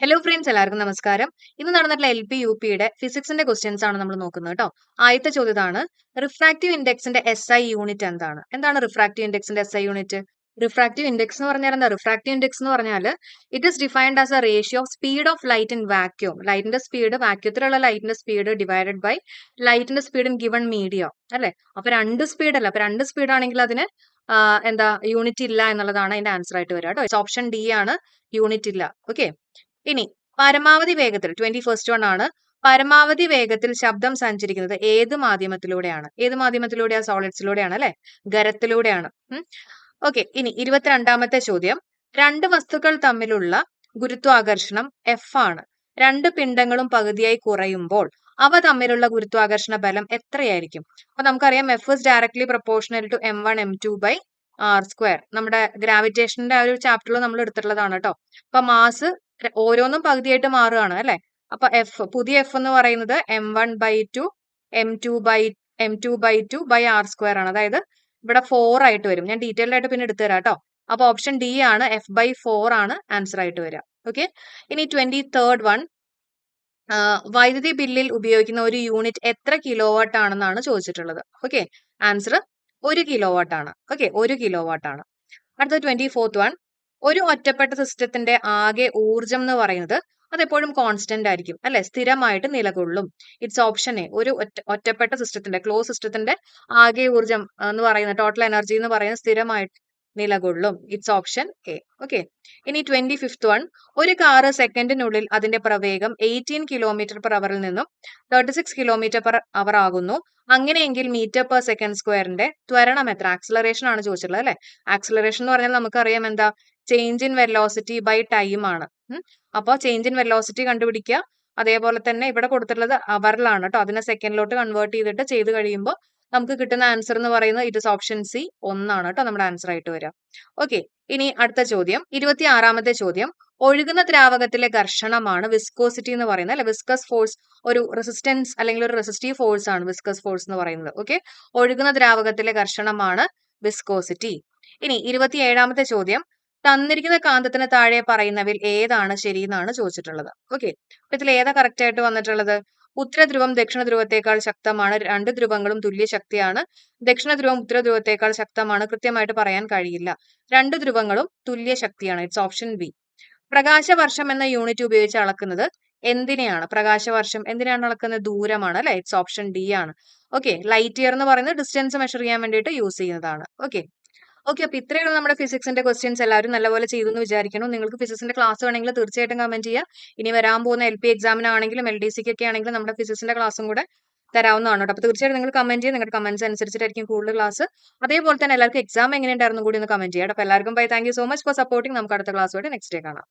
Hello friends എല്ലാവർക്കും നമസ്കാരം. ഇന്ന് നടന്നിട്ടുള്ള എൽ പി യു പിയുടെ ഫിസിക്സിന്റെ ക്വസ്റ്റ്യൻസ് ആണ് നമ്മൾ നോക്കുന്നത് കേട്ടോ ആദ്യത്തെ ചോദ്യതാണ് റിഫ്രാക്റ്റീവ് ഇൻഡെക്സിന്റെ എസ് ഐ യൂണിറ്റ് എന്താണ്? എന്താണ് refractive ഇൻഡെക്സിന്റെ S I unit refractive index എന്ന് പറഞ്ഞാൽ എന്താ? റിഫ്രാക്റ്റീവ് ഇൻഡെക്സ് എന്ന് പറഞ്ഞാൽ it is defined as a ratio of speed of light in vacuum ലൈറ്റിന്റെ സ്പീഡ് വാക്യൂത്തിലുള്ള ലൈറ്റിന്റെ സ്പീഡ് ഡിവൈഡഡ് ബൈ ലൈറ്റിന്റെ സ്പീഡ് ഇൻ ഗിവൺ മീഡിയ അല്ലെ? അപ്പൊ രണ്ട് സ്പീഡ് അല്ല. അപ്പൊ രണ്ട് സ്പീഡ് ആണെങ്കിൽ അതിന് എന്താ യൂണിറ്റ് ഇല്ല എന്നുള്ളതാണ് അതിന്റെ ആൻസർ ആയിട്ട് വരിക കേട്ടോ ഓപ്ഷൻ ഡി ആണ് യൂണിറ്റ് ഇല്ല. ഓക്കെ ഇനി പരമാവധി വേഗത്തിൽ ട്വന്റി ഫസ്റ്റ് വൺ ആണ്. പരമാവധി വേഗത്തിൽ ശബ്ദം സഞ്ചരിക്കുന്നത് ഏത് മാധ്യമത്തിലൂടെയാണ്? ഏത് മാധ്യമത്തിലൂടെയാ സോളിഡ്സിലൂടെയാണ് അല്ലെ? ഖരത്തിലൂടെയാണ്. ഓക്കെ ഇനി ഇരുപത്തിരണ്ടാമത്തെ ചോദ്യം. രണ്ട് വസ്തുക്കൾ തമ്മിലുള്ള ഗുരുത്വാകർഷണം എഫ് ആണ്. രണ്ട് പിണ്ഡങ്ങളും പകുതിയായി കുറയുമ്പോൾ അവ തമ്മിലുള്ള ഗുരുത്വാകർഷണ ബലം എത്രയായിരിക്കും? അപ്പൊ നമുക്കറിയാം F is directly proportional to M one M two by R square നമ്മുടെ ഗ്രാവിറ്റേഷന്റെ ആ ഒരു ചാപ്റ്ററിൽ നമ്മൾ എടുത്തിട്ടുള്ളതാണ് കേട്ടോ. അപ്പൊ മാസ് ഓരോന്നും പകുതിയായിട്ട് മാറുകയാണ് അല്ലെ? അപ്പൊ എഫ് പുതിയ എഫ് എന്ന് പറയുന്നത് M one by two M two by M two by two by R square ആണ്. അതായത് ഇവിടെ ഫോർ ആയിട്ട് വരും. ഞാൻ ഡീറ്റെയിൽഡ് ആയിട്ട് പിന്നെ എടുത്തു തരാം കേട്ടോ അപ്പൊ ഓപ്ഷൻ ഡി ആണ് എഫ് ബൈ ഫോർ ആണ് ആൻസർ ആയിട്ട് വരിക. ഓക്കെ ഇനി ട്വന്റി തേർഡ് വൺ വൈദ്യുതി ബില്ലിൽ ഉപയോഗിക്കുന്ന ഒരു യൂണിറ്റ് എത്ര കിലോ വാട്ട് ആണെന്നാണ് ചോദിച്ചിട്ടുള്ളത്. ഓക്കെ ആൻസർ ഒരു കിലോ വാട്ട് ആണ്. ഓക്കെ ഒരു കിലോ വാട്ട് ആണ്. അടുത്ത ട്വന്റി ഫോർത്ത് വൺ ഒരു ഒറ്റപ്പെട്ട സിസ്റ്റത്തിന്റെ ആകെ ഊർജം എന്ന് പറയുന്നത് അതെപ്പോഴും കോൺസ്റ്റന്റ് ആയിരിക്കും അല്ലെ? സ്ഥിരമായിട്ട് നിലകൊള്ളും. ഇറ്റ്സ് ഓപ്ഷൻ എ ഒരു ഒറ്റപ്പെട്ട സിസ്റ്റത്തിന്റെ ക്ലോസ് സിസ്റ്റത്തിന്റെ ആകെ ഊർജം എന്ന് പറയുന്ന ടോട്ടൽ എനർജി എന്ന് പറയുന്നത് സ്ഥിരമായിട്ട് നിലകൊള്ളും. ഇറ്റ്സ് ഓപ്ഷൻ എ ഓക്കെ ഇനി ട്വന്റി ഫിഫ്ത് വൺ ഒരു കാറ് സെക്കൻഡിനുള്ളിൽ അതിന്റെ പ്രവേഗം എയ്റ്റീൻ കിലോമീറ്റർ പെർ അവറിൽ നിന്നും thirty six kilometre per hour ആകുന്നു. അങ്ങനെയെങ്കിൽ മീറ്റർ പെർ സെക്കൻഡ് സ്ക്വയറിന്റെ ത്വരണം എത്ര? ആക്സിലറേഷൻ ആണ് ചോദിച്ചിട്ടുള്ളത് അല്ലെ? ആക്സിലറേഷൻ എന്ന് പറഞ്ഞാൽ നമുക്കറിയാം എന്താ? Change in velocity by time ആണ്. അപ്പോൾ ചേഞ്ച് ഇൻ വെലോസിറ്റി കണ്ടുപിടിക്കുക. അതേപോലെ തന്നെ ഇവിടെ കൊടുത്തിട്ടുള്ളത് അവറിലാണ് കേട്ടോ അതിനെ സെക്കൻഡിലോട്ട് കൺവേർട്ട് ചെയ്തിട്ട് ചെയ്ത് കഴിയുമ്പോൾ നമുക്ക് കിട്ടുന്ന ആൻസർ എന്ന് പറയുന്നത് ഇറ്റ് ഇസ് ഓപ്ഷൻ സി ഒന്നാണ് കേട്ടോ നമ്മുടെ ആൻസർ ആയിട്ട് വരിക. ഓക്കെ ഇനി അടുത്ത ചോദ്യം. ഇരുപത്തി ആറാമത്തെ ചോദ്യം. ഒഴുകുന്ന ദ്രാവകത്തിലെ ഘർഷണമാണ് വിസ്കോസിറ്റി എന്ന് പറയുന്നത്. അല്ലെ വിസ്കസ് ഫോഴ്സ് ഒരു റെസിസ്റ്റൻസ് അല്ലെങ്കിൽ ഒരു റെസിസ്റ്റീവ് ഫോഴ്സ് ആണ് വിസ്കസ് ഫോഴ്സ് എന്ന് പറയുന്നത്. ഓക്കെ ഒഴുകുന്ന ദ്രാവകത്തിലെ ഘർഷണമാണ് വിസ്കോസിറ്റി ഇനി ഇരുപത്തി ഏഴാമത്തെ ചോദ്യം. തന്നിരിക്കുന്ന കാന്തത്തിന് താഴെ പറയുന്നവയിൽ ഏതാണ് ശരി എന്നാണ് ചോദിച്ചിട്ടുള്ളത് ഓക്കെ ഇതിൽ ഏതാ കറക്റ്റ് ആയിട്ട് വന്നിട്ടുള്ളത്? ഉത്തര ധ്രുവം ദക്ഷിണ ധ്രുവത്തേക്കാൾ ശക്തമാണ്. രണ്ട് ധ്രുവങ്ങളും തുല്യ ശക്തിയാണ്. ദക്ഷിണ ധ്രുവം ഉത്തര ധ്രുവത്തേക്കാൾ ശക്തമാണ്. കൃത്യമായിട്ട് പറയാൻ കഴിയില്ല. രണ്ട് ധ്രുവങ്ങളും തുല്യ ശക്തിയാണ്. ഇറ്റ്സ് ഓപ്ഷൻ ബി പ്രകാശവർഷം എന്ന യൂണിറ്റ് ഉപയോഗിച്ച് അളക്കുന്നത് എന്തിനെയാണ്? പ്രകാശവർഷം എന്തിനാണ് അളക്കുന്നത്? ദൂരമാണ് അല്ലെ? ഇറ്റ്സ് ഓപ്ഷൻ ഡി ആണ്. ഓക്കെ ലൈറ്റ് ഇയർ എന്ന് പറയുന്നത് ഡിസ്റ്റൻസ് മെഷർ ചെയ്യാൻ വേണ്ടിയിട്ട് യൂസ് ചെയ്യുന്നതാണ്. ഓക്കെ ഓക്കെ അപ്പൊ ഇത്രയുള്ള നമ്മുടെ ഫിസിക്സിന്റെ ക്വസ്റ്റ്യൻസ് എല്ലാവരും നല്ലപോലെ ചെയ്തു എന്ന് വിചാരിക്കണം നിങ്ങൾക്ക് ഫിസിക്സിന്റെ ക്ലാസ് വേണമെങ്കിൽ തീർച്ചയായിട്ടും കമന്റ് ചെയ്യുക ഇനി വരാൻ പോകുന്ന എൽ പി എക്സാമിനാണെങ്കിലും എൽ ഡി സിക്ക് ഒക്കെ ആണെങ്കിലും നമ്മുടെ ഫിസിക്സിന്റെ ക്ലാസ്സും കൂടെ തരാവുന്നതാണ് കേട്ടോ. അപ്പൊ തീർച്ചയായിട്ടും നിങ്ങൾ കമന്റ് ചെയ്യുക. നിങ്ങളുടെ കമന്റ്സ് അനുസരിച്ചിട്ടായിരിക്കും കൂടുതൽ ക്ലാസ് അതേപോലെ തന്നെ എല്ലാവർക്കും എക്സാം എങ്ങനെയുണ്ടായിരുന്നു കൂടി ഒന്ന് കമന്റ് ചെയ്യാം അപ്പൊ എല്ലാവർക്കും bye thank so much for supporting നമുക്ക് അടുത്ത ക്ലാസ് ക്ലാസ്സോടെ നെക്സ്റ്റ് ഡേ കാണാം.